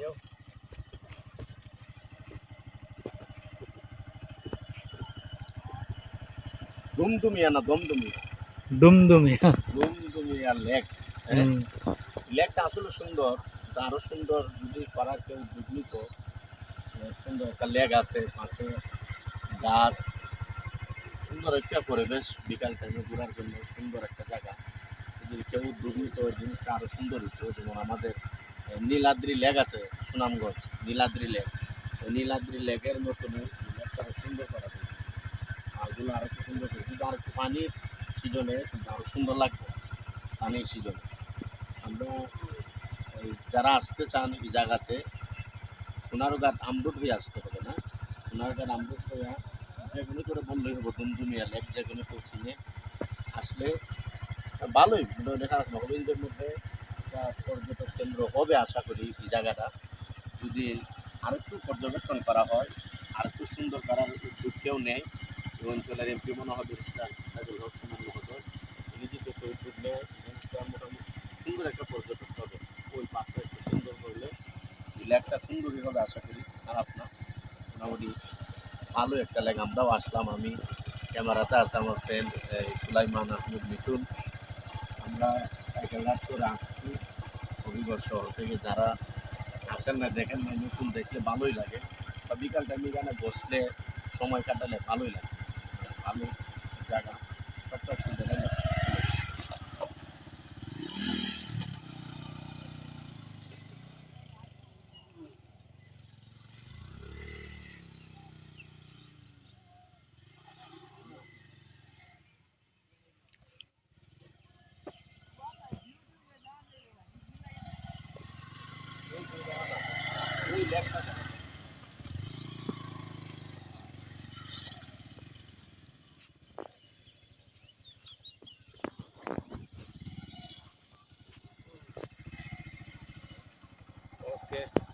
আয়ো দুমদুমিয়া না দমদুমিয়া। দুমদুমিয়া দুমদুমিয়া লেক হ্যাঁ লেকটা আসলে সুন্দর আরও সুন্দর যদি করার কেউ উদ্যোগ নিত সুন্দর একটা লেক আছে পাশে গাছ। সুন্দর একটা পরিবেশ বিকাল টাইমে ঘোরার জন্য সুন্দর একটা জায়গা। যদি কেউ উদ্যোগ নিত ওই জিনিসটা আরও সুন্দর হতো যেমন আমাদের নীলাদ্রি লেক আছে, সুনামগঞ্জ, নীলাদ্রি লেক। ওই নীলাদ্রি লেকের মতন লেকটা সুন্দর করা যায়। আর এগুলো আরও সুন্দর করে কিন্তু আর পানির সিজনে কিন্তু আরও সুন্দর লাগবে, পানির সিজনে। আমরা যারা আসতে চান এই জায়গাতে, সোনারঘাট আমরুট হয়ে আসতে হবে না? সোনারঘাট আমরুট হয়ে যে কোনো করে বললেই হব দুমদুমিয়া লেক যে কোনো কেউ চিনে আসলে ভালোই না গোবিন্দের মধ্যে একটা পর্যটক কেন্দ্র হবে আশা করি এই জায়গাটা। যদি আরেকটু পর্যবেক্ষণ করা হয় আর একটু সুন্দর করার উদ্যোগ কেউ নেয়, এই অঞ্চলের এমপি মনে হবে মহোদয় উনি যদি উদ্যোগ মোটামুটি সুন্দর একটা পর্যটক হবে। ওই পার্কটা একটু সুন্দর করলে লেকটা সুন্দরই হবে আশা করি খারাপ না মোটামুটি ভালো একটা লেক। আমরাও আসলাম আমি, ক্যামেরাতে আছে আমার ফ্রেন্ড সুলাইমান আহমেদ মিঠুন। আমরা সাইকেল রাইড করে আসছি। হবিগড় শহর থেকে যারা আসেন না, দেখেন না, নতুন দেখলে ভালোই লাগে। বা বিকাল টাইমে এখানে বসলে সময় কাটালে ভালোই লাগে। ভালো জায়গা। Okay.